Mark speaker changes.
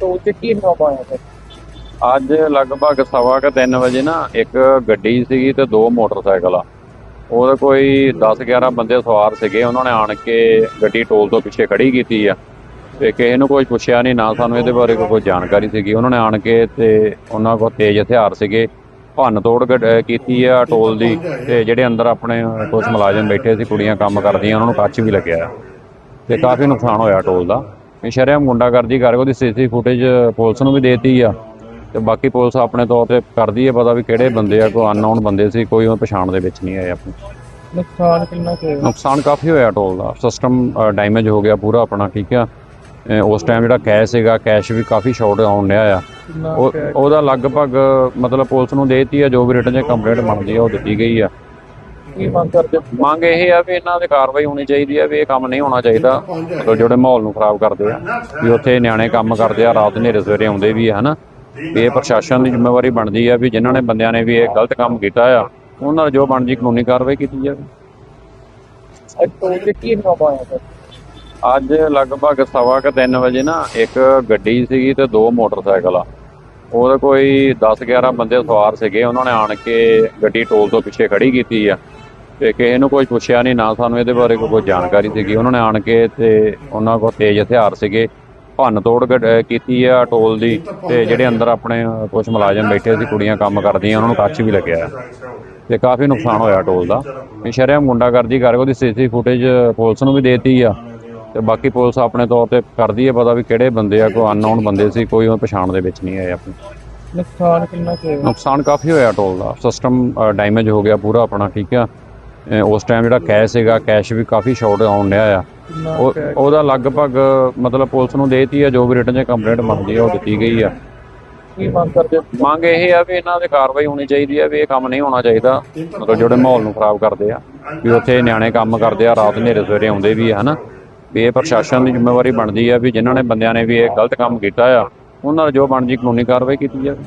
Speaker 1: Toll ਤੇ ਕੀ ਹੰਗਾਮਾ ਆਇਆ ਸਰ
Speaker 2: ਅੱਜ ਲਗਭਗ ਸਵਾ ਕੁ ਤਿੰਨ ਵਜੇ ਨਾ ਇੱਕ ਗੱਡੀ ਸੀਗੀ ਤੇ ਦੋ ਮੋਟਰਸਾਈਕਲ ਆ। ਉਹਦੇ ਕੋਈ 10 11 ਬੰਦੇ ਸਵਾਰ ਸੀਗੇ। ਉਹਨਾਂ ਨੇ ਆਣ ਕੇ ਗੱਡੀ ਟੋਲ ਤੋਂ ਪਿੱਛੇ ਖੜੀ ਕੀਤੀ ਆ। ਤੇ ਕਿਸੇ ਨੂੰ ਕੋਈ ਪੁੱਛਿਆ ਨਹੀਂ ਨਾ ਸਾਨੂੰ ਇਹਦੇ ਬਾਰੇ ਕੋਈ ਜਾਣਕਾਰੀ ਸੀਗੀ। ਉਹਨਾਂ ਨੇ ਆਣ ਕੇ ਤੇ ਉਹਨਾਂ ਕੋਲ ਤੇਜ਼ ਹਥਿਆਰ ਸੀਗੇ। ਭੰਨ ਤੋੜ ਗੱਡ- ਕੀਤੀ ਆ ਟੋਲ ਦੀ। ਤੇ ਜਿਹੜੇ ਅੰਦਰ ਆਪਣੇ ਕੁਝ ਮੁਲਾਜ਼ਮ ਬੈਠੇ ਸੀ, ਕੁੜੀਆਂ ਕੰਮ ਕਰਦੀਆਂ, ਉਹਨਾਂ ਨੂੰ ਕੱਚ ਵੀ ਲੱਗਿਆ। ਤੇ ਕਾਫੀ ਨੁਕਸਾਨ ਹੋਇਆ ਟੋਲ ਦਾ। ਸ਼ਰਮ ਗੁੰਡਾਗਰਦੀ ਕਰਕੇ ਉਹਦੀ ਸੀਸੀ ਫੁਟੇਜ ਪੁਲਿਸ ਨੂੰ ਵੀ ਦੇਤੀ ਆ। ਤੇ ਬਾਕੀ ਪੁਲਿਸ ਆਪਣੇ ਤੌਰ ਤੇ ਕਰਦੀ ਹੈ ਪਤਾ ਵੀ ਕਿਹੜੇ ਬੰਦੇ ਆ ਕੋਈ ਅਨਨੋਨ ਬੰਦੇ ਸੀ ਕੋਈ ਉਹ ਪਛਾਣ ਦੇ ਵਿੱਚ ਨਹੀਂ ਆਏ ਆਪਣੇ।
Speaker 1: ਨੁਕਸਾਨ ਕਿੰਨਾ ਕੁ ਹੋਇਆ?
Speaker 2: ਨੁਕਸਾਨ ਕਾਫੀ ਹੋਇਆ ਟੋਲ ਦਾ। ਸਿਸਟਮ ਡੈਮੇਜ ਹੋ ਗਿਆ ਪੂਰਾ ਆਪਣਾ ਠੀਕ ਆ। ਉਸ ਟਾਈਮ ਜਿਹੜਾ ਕੈਸ਼ ਸੀਗਾ ਕੈਸ਼ ਵੀ ਕਾਫੀ ਸ਼ਾਰਟ ਆਉਣ ਡਿਆ ਆ। ਉਹ-? ਉਹਦਾ ਲਗਭਗ ਮਤਲਬ ਪੁਲਿਸ ਨੂੰ ਦੇਤੀ ਆ ਜੋ ਵੀ ਰਿਟਨ 'ਚ ਕੰਪਲੇਂਟ ਬਣਦੀ ਆ ਉਹ ਦਿੱਤੀ ਗਈ ਆ।
Speaker 1: ਕੀ ਮੰਗ ਕਰਦੇ ਹੋ?
Speaker 2: ਮੰਗ ਇਹ ਆ ਵੀ ਇਹਨਾਂ ਦੇ ਕਾਰਵਾਈ ਹੋਣੀ ਚਾਹੀਦੀ ਆ ਵੀ ਇਹ ਕੰਮ ਨਹੀਂ ਹੋਣਾ ਚਾਹੀਦਾ। ਮਤਲਬ ਜਿਹੜੇ ਮਾਹੌਲ ਨੂੰ ਖਰਾਬ ਕਰਦੇ ਆ ਵੀ ਉੱਥੇ ਨਿਆਣੇ ਕੰਮ ਕਰਦੇ ਆ ਰਾਤ ਹਨੇਰੇ ਸਵੇਰੇ ਆਉਂਦੇ ਵੀ ਆ ਹਨਾ? ਵੀ ਇਹ ਪ੍ਰਸ਼ਾਸਨ ਦੀ ਜ਼ਿੰਮੇਵਾਰੀ ਬਣਦੀ ਆ ਵੀ ਜਿਨ੍ਹਾਂ ਨੇ ਬੰਦਿਆਂ ਨੇ ਵੀ ਇਹ ਗਲਤ ਕੰਮ ਕੀਤਾ ਆ ਉਹਨਾਂ ਨਾਲ ਜੋ ਬਣਦੀ ਕਾਨੂੰਨੀ ਕਾਰਵਾਈ ਕੀਤੀ ਜਾਵੇ।
Speaker 1: ਅੱਜ ਟੋਲ ਤੇ ਕੀ ਹੰਗਾਮਾ ਆਇਆ ਸਰ
Speaker 2: ਅੱਜ ਲਗਭਗ ਸਵਾ ਕੁ ਤਿੰਨ ਵਜੇ ਨਾ ਇੱਕ ਗੱਡੀ ਸੀਗੀ ਤੇ ਦੋ ਮੋਟਰਸਾਈਕਲ ਆ। ਉਹਦੇ ਕੋਈ 10 11 ਬੰਦੇ ਸਵਾਰ ਸੀਗੇ ਉਹਨਾਂ ਨੇ ਆਣ ਕੇ ਗੱਡੀ ਟੋਲ ਤੋਂ ਪਿੱਛੇ ਖੜੀ ਕੀਤੀ ਆ। ਤੇ ਕਿਸੇ ਨੂੰ ਕੋਈ ਪੁੱਛਿਆ ਨਹੀਂ ਨਾ ਸਾਨੂੰ ਇਹਦੇ ਬਾਰੇ ਕੋਈ ਜਾਣਕਾਰੀ ਸੀਗੀ। ਉਹਨਾਂ ਨੇ ਆਣ ਕੇ ਤੇ ਉਹਨਾਂ ਕੋਲ ਤੇਜ਼ ਹਥਿਆਰ ਸੀਗੇ ਭੰਨ ਤੋੜ ਕੀਤੀ ਆ ਟੋਲ ਦੀ ਤੇ ਜਿਹੜੇ ਅੰਦਰ ਆਪਣੇ ਕੁਝ ਮੁਲਾਜ਼ਮ ਬੈਠੇ ਸੀ ਕੁੜੀਆਂ ਕੰਮ ਕਰਦੀਆਂ ਉਹਨਾਂ ਨੂੰ ਕੱਚ ਵੀ ਲੱਗਿਆ ਤੇ ਕਾਫੀ ਨੁਕਸਾਨ ਹੋਇਆ ਟੋਲ ਦਾ। ਸ਼ਰਮ ਗੁੰਡਾਗਰਦੀ ਕਰਕੇ ਉਹਦੀ ਸੀਸੀ ਫੁਟੇਜ ਪੁਲਿਸ ਨੂੰ ਵੀ ਦੇਤੀ ਆ। ਤੇ ਬਾਕੀ ਪੁਲਿਸ ਆਪਣੇ ਤੌਰ ਤੇ ਕਰਦੀ ਹੈ ਪਤਾ ਵੀ ਕਿਹੜੇ ਬੰਦੇ ਆ ਕੋਈ ਅਨਨੋਨ ਬੰਦੇ ਸੀ ਕੋਈ ਉਹ ਪਛਾਣ ਦੇ ਵਿੱਚ ਨਹੀਂ ਆਏ ਆਪਣੇ।
Speaker 1: ਨੁਕਸਾਨ ਕਿੰਨਾ ਕੁ ਹੋਇਆ?
Speaker 2: ਨੁਕਸਾਨ ਕਾਫੀ ਹੋਇਆ ਟੋਲ ਦਾ। ਸਿਸਟਮ ਡੈਮੇਜ ਹੋ ਗਿਆ ਪੂਰਾ ਆਪਣਾ ਠੀਕ ਆ। ਉਸ ਟਾਈਮ ਜਿਹੜਾ ਕੈਸ਼ ਸੀਗਾ ਕੈਸ਼ ਵੀ ਕਾਫੀ ਸ਼ਾਰਟ ਆਉਣ ਡਿਆ ਆ। ਉਹ-? ਉਹਦਾ ਲਗਭਗ ਮਤਲਬ ਪੁਲਿਸ ਨੂੰ ਦੇਤੀ ਆ ਜੋ ਵੀ ਰਿਟਨ 'ਚ ਕੰਪਲੇਂਟ ਬਣਦੀ ਆ ਉਹ ਦਿੱਤੀ ਗਈ ਆ।
Speaker 1: ਕੀ ਮੰਗ ਕਰਦੇ?
Speaker 2: ਮੰਗ ਇਹ ਆ ਵੀ ਇਹਨਾਂ ਦੇ ਕਾਰਵਾਈ ਹੋਣੀ ਚਾਹੀਦੀ ਆ ਵੀ ਇਹ ਕੰਮ ਨਹੀਂ ਹੋਣਾ ਚਾਹੀਦਾ ਮਤਲਬ ਜਿਹੜੇ ਮਾਹੌਲ ਨੂੰ ਖਰਾਬ ਕਰਦੇ ਆ। ਵੀ ਉੱਥੇ ਨਿਆਣੇ ਕੰਮ ਕਰਦੇ ਆ ਰਾਤ ਹਨੇਰੇ ਸਵੇਰੇ ਆਉਂਦੇ ਵੀ ਆ ਹਨਾ। ਵੀ ਇਹ ਪ੍ਰਸ਼ਾਸਨ ਦੀ ਜ਼ਿੰਮੇਵਾਰੀ ਬਣਦੀ ਆ ਵੀ ਜਿਨ੍ਹਾਂ ਨੇ ਬੰਦਿਆਂ ਨੇ ਵੀ ਇਹ ਗਲਤ ਕੰਮ ਕੀਤਾ ਆ ਉਹਨਾਂ ਨਾਲ ਜੋ ਬਣਦੀ ਕਾਨੂੰਨੀ ਕਾਰਵਾਈ ਕੀਤੀ ਜਾਵੇ।